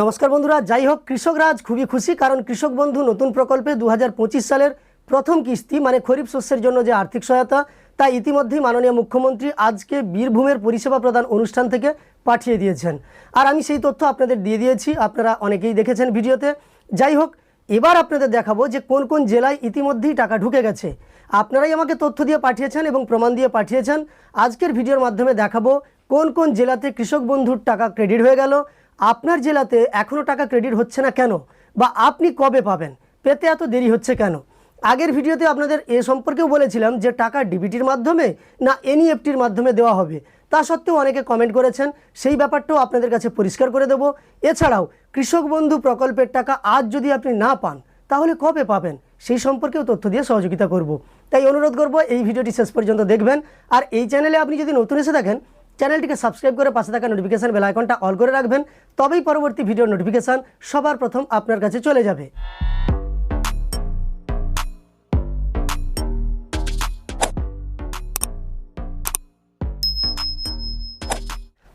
নমস্কার বন্ধুরা, যাই হোক কৃষকরাজ খুবই খুশি কারণ কৃষক বন্ধু নতুন প্রকল্পে দু হাজার পঁচিশ সালের প্রথম কিস্তি মানে খরিফ শস্যের জন্য যে আর্থিক সহায়তা, তা ইতিমধ্যেই মাননীয় মুখ্যমন্ত্রী আজকে বীরভূমের পরিষেবা প্রদান অনুষ্ঠান থেকে পাঠিয়ে দিয়েছেন। আর আমি সেই তথ্য আপনাদের দিয়ে দিয়েছি, আপনারা অনেকেই দেখেছেন ভিডিওতে। যাই হোক, এবার আপনাদের দেখাবো যে কোন কোন জেলায় ইতিমধ্যেই টাকা ঢুকে গেছে। আপনারাই আমাকে তথ্য দিয়ে পাঠিয়েছেন এবং প্রমাণ দিয়ে পাঠিয়েছেন। আজকের ভিডিওর মাধ্যমে দেখাবো কোন কোন জেলাতে কৃষক বন্ধুর টাকা ক্রেডিট হয়ে গেল আপনার জেলাতে এখনও টাকা ক্রেডিট হচ্ছে না কেন? বা আপনি কবে পাবেন? পেতে এত দেরি হচ্ছে কেন? আগের ভিডিওতে আপনাদের এ সম্পর্কেও বলেছিলাম যে টাকা ডিবিটির মাধ্যমে না এনইএফটির মাধ্যমে দেওয়া হবে। তা সত্ত্বেও অনেকে কমেন্ট করেছেন, সেই ব্যাপারটাও আপনাদের কাছে পরিষ্কার করে দেব। এছাড়াও, কৃষক বন্ধু প্রকল্পের টাকা আজ যদি আপনি না পান, তাহলে কবে পাবেন? সেই সম্পর্কেও তথ্য দিয়ে সহযোগিতা করব। তাই অনুরোধ করব, এই ভিডিওটি শেষ পর্যন্ত দেখবেন। আর এই চ্যানেলে আপনি যদি নতুন এসে থাকেন চ্যানেলটিকে সাবস্ক্রাইব করে পাশে থাকা নোটিফিকেশান বেল আইকনটা অল করে রাখবেন। তবেই পরবর্তী ভিডিও নোটিফিকেশান সবার প্রথম আপনার কাছে চলে যাবে।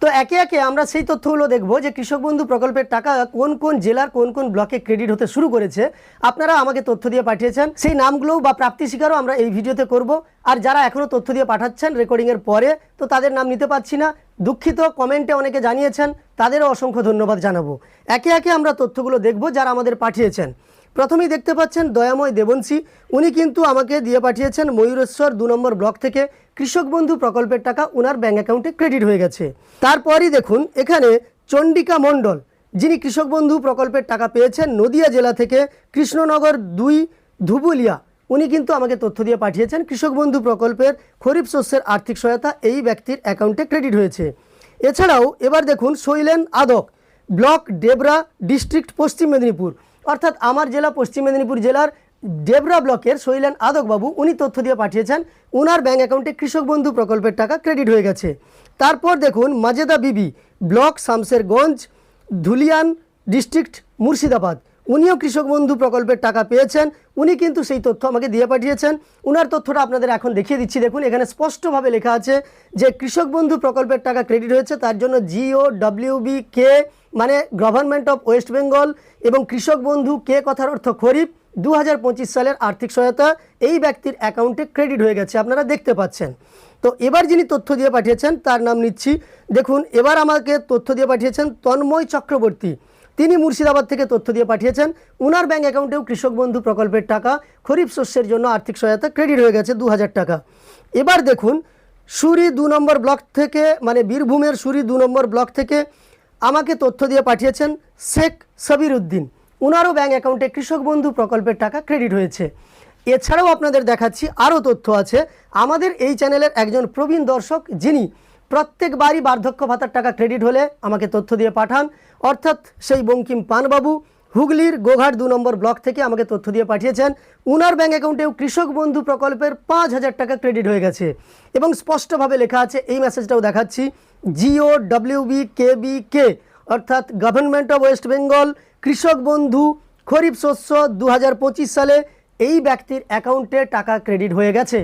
তো একে একে আমরা সেই তথ্যগুলো দেখব যে কৃষক বন্ধু প্রকল্পের টাকা কোন কোন জেলার কোন কোন ব্লকে ক্রেডিট হতে শুরু করেছে। আপনারা আমাকে তথ্য দিয়ে পাঠিয়েছেন। সেই নামগুলো বা প্রাপ্তি স্বীকারও আমরা এই ভিডিওতে করব। আর যারা এখনও তথ্য দিয়ে পাঠাচ্ছেন রেকর্ডিংয়ের পরে, তো তাদের নাম নিতে পারছি না। দুঃখিত, কমেন্টে অনেকে জানিয়েছেন, তাদেরও অসংখ্য ধন্যবাদ জানাব। একে একে আমরা তথ্যগুলো দেখব যারা আমাদের পাঠিয়েছেন। প্রথমেই দেখতে পাচ্ছেন দয়াময় দেবনসী। উনি কিন্তু আমাকে দিয়ে পাঠিয়েছেন ময়ূরেশ্বর দু নম্বর ব্লক থেকে কৃষক বন্ধু প্রকল্পের টাকা ওনার ব্যাঙ্ক অ্যাকাউন্টে ক্রেডিট হয়ে গেছে। তারপরই দেখুন, এখানে চণ্ডিকা মণ্ডল, যিনি কৃষক বন্ধু প্রকল্পের টাকা পেয়েছেন নদিয়া জেলা থেকে কৃষ্ণনগর দুই ধুবুলিয়া, উনি কিন্তু আমাকে তথ্য দিয়ে পাঠিয়েছেন কৃষক বন্ধু প্রকল্পের খরিফ শস্যের আর্থিক সহায়তা এই ব্যক্তির অ্যাকাউন্টে ক্রেডিট হয়েছে। এছাড়াও এবার দেখুন শৈলেন আদক, ব্লক ডেবরা ডিস্ট্রিক্ট পশ্চিম মেদিনীপুর। অর্থাৎ আমার জেলা, পশ্চিম মেদিনীপুর জেলার ডেবরা ব্লকের শৈলেন আদকবাবু, উনি তথ্য দিয়ে পাঠিয়েছেন ওনার ব্যাঙ্ক অ্যাকাউন্টে কৃষক বন্ধু প্রকল্পের টাকা ক্রেডিট হয়ে গেছে। তারপর দেখুন, মাজেদা বিবি, ব্লক শামসেরগঞ্জ, ধুলিয়ান ডিস্ট্রিক্ট মুর্শিদাবাদ। উনিও কৃষক বন্ধু প্রকল্পের টাকা পেয়েছেন, উনি কিন্তু সেই তথ্য আমাকে দিয়ে পাঠিয়েছেন। উনার তথ্যটা আপনাদের এখন দেখিয়ে দিচ্ছি। দেখুন, এখানে স্পষ্টভাবে লেখা আছে যে, কৃষক বন্ধু প্রকল্পের টাকা ক্রেডিট হয়েছে, তার জন্য জিও ডব্লিউবি কে মানে গভর্নমেন্ট অফ ওয়েস্ট বেঙ্গল এবং কৃষক বন্ধু কে কথার অর্থ খরিফ দু হাজার পঁচিশ সালের আর্থিক সহায়তা, এই ব্যক্তির অ্যাকাউন্টে ক্রেডিট হয়ে গেছে, আপনারা দেখতে পাচ্ছেন। তো এবার যিনি তথ্য দিয়ে পাঠিয়েছেন, তার নাম নিচ্ছি। দেখুন, এবার আমাকে তথ্য দিয়ে পাঠিয়েছেন তন্ময় চক্রবর্তী। তিনি মুর্শিদাবাদ থেকে তথ্য দিয়ে পাঠিয়েছেন, উনার ব্যাঙ্ক অ্যাকাউন্টেও কৃষক বন্ধু প্রকল্পের টাকা, খরিফ শস্যের জন্য আর্থিক সহায়তা ক্রেডিট হয়ে গেছে দু হাজার টাকা। এবার দেখুন, সুরি দু নম্বর ব্লক থেকে মানে বীরভূমের সুরি দু নম্বর ব্লক থেকে আমাকে তথ্য দিয়ে পাঠিয়েছেন শেখ সাবির উদ্দিন উনারও ব্যাঙ্ক অ্যাকাউন্টে কৃষক বন্ধু প্রকল্পের টাকা ক্রেডিট হয়েছে। এছাড়াও আপনাদের দেখাচ্ছি আরও তথ্য আছে। আমাদের এই চ্যানেলের একজন প্রবীণ দর্শক, যিনি প্রত্যেকবারই বার্ধক্য ভাতার টাকা ক্রেডিট হলে আমাকে তথ্য দিয়ে পাঠান। অর্থাৎ সেই বঙ্কিম পানবাবু হুগলির গোঘাট দু নম্বর ব্লক থেকে আমাকে তথ্য দিয়ে পাঠিয়েছেন, উনার ব্যাঙ্ক অ্যাকাউন্টেও কৃষক বন্ধু প্রকল্পের পাঁচ হাজার টাকা ক্রেডিট হয়ে গেছে। এবং স্পষ্টভাবে লেখা আছে, এই মেসেজটাও দেখাচ্ছি, GO WB K B K অর্থাৎ গভর্নমেন্ট অফ ওয়েস্ট বেঙ্গল কৃষক বন্ধু, খরিফ শস্য দু হাজার পঁচিশ সালে এই ব্যক্তির অ্যাকাউন্টে টাকা ক্রেডিট হয়ে গেছে।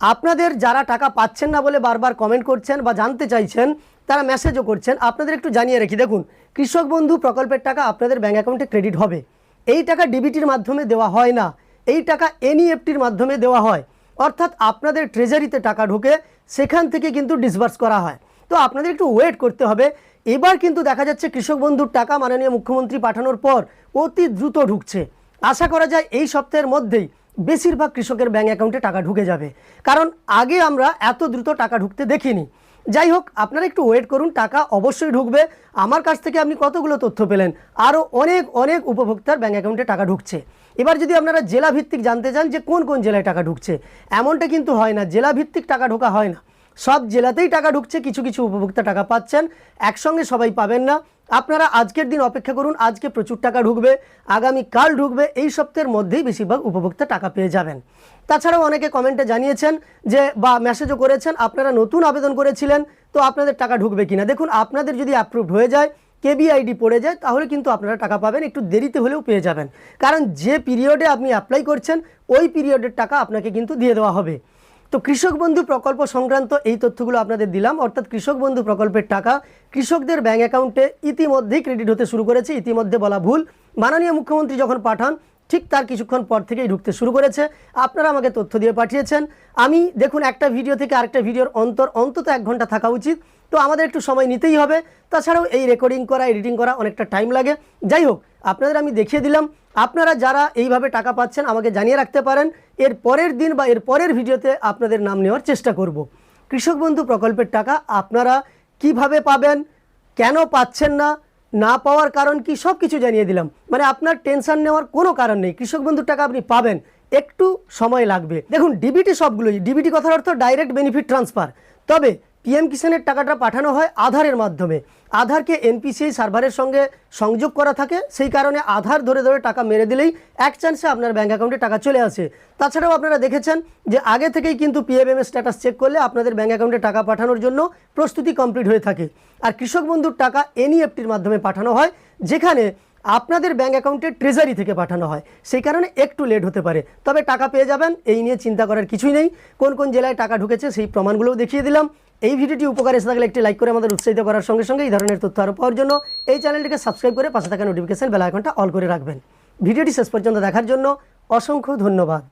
আপনাদের যারা টাকা পাচ্ছেন না বলে বারবার কমেন্ট করছেন বা জানতে চাইছেন, তারা মেসেজও করছেন, আপনাদের একটু জানিয়ে রাখি। দেখুন, কৃষক বন্ধু প্রকল্পের টাকা আপনাদের ব্যাঙ্ক অ্যাকাউন্টে ক্রেডিট হবে। এই টাকা ডিবিটির মাধ্যমে দেওয়া হয় না। এই টাকা এনইএফটির মাধ্যমে দেওয়া হয়। অর্থাৎ আপনাদের ট্রেজারিতে টাকা ঢুকে সেখান থেকে কিন্তু ডিসবার্স করা হয়। তো আপনাদের একটু ওয়েট করতে হবে। এবার কিন্তু দেখা যাচ্ছে কৃষক বন্ধুর টাকা মাননীয় মুখ্যমন্ত্রী পাঠানোর পর অতি দ্রুত ঢুকছে। আশা করা যায় এই সপ্তাহের মধ্যেই বেশিরভাগ কৃষকের ব্যাঙ্ক অ্যাকাউন্টে টাকা ঢুকে যাবে। কারণ আগে আমরা এত দ্রুত টাকা ঢুকতে দেখিনি। যাই হোক, আপনারা একটু ওয়েট করুন, টাকা অবশ্যই ঢুকবে। আমার কাছ থেকে আপনি কতগুলো তথ্য পেলেন? আরও অনেক অনেক উপভোক্তার ব্যাঙ্ক অ্যাকাউন্টে টাকা ঢুকছে। এবার যদি আপনারা জেলা ভিত্তিক জানতে চান যে কোন কোন জেলায় টাকা ঢুকছে, এমনটা কিন্তু হয় না। জেলা ভিত্তিক টাকা ঢোকা হয় না। সব জেলাতেই টাকা ঢুকছে, কিছু কিছু উপভোক্তা টাকা পাচ্ছেন। একসঙ্গে সবাই পাবেন না। আপনারা আজকের দিন অপেক্ষা করুন, আজকে প্রচুর টাকা ঢুকবে, আগামী কাল ঢুকবে, এই সপ্তাহের মধ্যেই বেশিরভাগ উপভোক্তা টাকা পেয়ে যাবেন। তাছাড়াও অনেকে কমেন্টে জানিয়েছেন যে, বা মেসেজও করেছেন, আপনারা নতুন আবেদন করেছিলেন, তো আপনাদের টাকা ঢুকবে কিনা? দেখুন, আপনাদের যদি অ্যাপ্রুভড হয়ে যায় কেবিআইডি পড়ে যায়, তাহলে কিন্তু আপনারা টাকা পাবেন, একটু দেরিতে হলেও পেয়ে যাবেন। কারণ যে পিরিয়ডে আপনি অ্যাপ্লাই করছেন, ওই পিরিয়ডের টাকা আপনাকে কিন্তু দিয়ে দেওয়া হবে। তো কৃষক বন্ধু প্রকল্প সংক্রান্ত এই তথ্যগুলো আপনাদের দিলাম। অর্থাৎ কৃষক বন্ধু প্রকল্পের টাকা কৃষকদের ব্যাংক অ্যাকাউন্টে ইতিমধ্যেই ক্রেডিট হতে শুরু করেছে। ইতিমধ্যে বলা ভুল। মাননীয় মুখ্যমন্ত্রী যখন পাঠান ঠিক তার কিছুক্ষণ পর থেকেই ঢুকতে শুরু করেছে। আপনারা আমাকে তথ্য দিয়ে পাঠিয়েছেন। আমি দেখুন, একটা ভিডিও থেকে আরেকটা ভিডিওর অন্তর, অন্তত এক ঘণ্টা থাকা উচিত। তো আমাদের একটু সময় নিতেই হবে। তাছাড়াও এই রেকর্ডিং করা এডিটিং করা অনেকটা টাইম লাগে। যাই হোক, আপনাদের আমি দেখিয়ে দিলাম। আপনারা যারা এইভাবে টাকা পাচ্ছেন, আমাকে জানিয়ে রাখতে পারেন। এর পরের দিন বা এর পরের ভিডিওতে আপনাদের নাম নেওয়ার চেষ্টা করব। কৃষক বন্ধু প্রকল্পের টাকা আপনারা কীভাবে পাবেন, কেন পাচ্ছেন না না পাওয়ার কারণ কি সব কিছু জানিয়ে দিলাম। মানে আপনার টেনশন নেওয়ার কোনো কারণ নেই। কৃষক বন্ধুর টাকা আপনি পাবেন। একটু সময় লাগবে। দেখুন ডিবিটি সবগুলোই ডিবিটি কথার অর্থ ডাইরেক্ট বেনিফিট ট্রান্সফার তবে পিএম কিষানের টাকাটা পাঠানো হয় আধারের মাধ্যমে। আধারকে এনপিসিআই সার্ভারের সঙ্গে সংযোগ করা থাকে, সেই কারণে আধার ধরে ধরে টাকা মেরে দিলেই এক চান্সে আপনার ব্যাঙ্ক অ্যাকাউন্টে টাকা চলে আসে। তাছাড়াও আপনারা দেখেছেন যে আগে থেকেই কিন্তু পিএফএম এর স্ট্যাটাস চেক করলে আপনাদের ব্যাঙ্ক অ্যাকাউন্টে টাকা পাঠানোর জন্য প্রস্তুতি কমপ্লিট হয়ে থাকে। আর কৃষক বন্ধুর টাকা এনইএফটির মাধ্যমে পাঠানো হয়, যেখানে আপনাদের ব্যাঙ্ক অ্যাকাউন্টে ট্রেজারি থেকে পাঠানো হয়। সেই কারণে একটু লেট হতে পারে। তবে টাকা পেয়ে যাবেন, এই নিয়ে চিন্তা করার কিছুই নেই। কোন কোন জেলায় টাকা ঢুকেছে সেই প্রমাণগুলোও দেখিয়ে দিলাম। এই ভিডিওটি উপকার এসে থাকলে একটি লাইক করে আমাদের উৎসাহিত করার সঙ্গে সঙ্গে এই ধরনের তথ্য আরও পাওয়ার জন্য এই চ্যানেলটিকে সাবস্ক্রাইব করে পাশে থাকা নোটিফিকেশন বেলা অল করে রাখবেন। ভিডিওটি শেষ পর্যন্ত দেখার জন্য অসংখ্য ধন্যবাদ।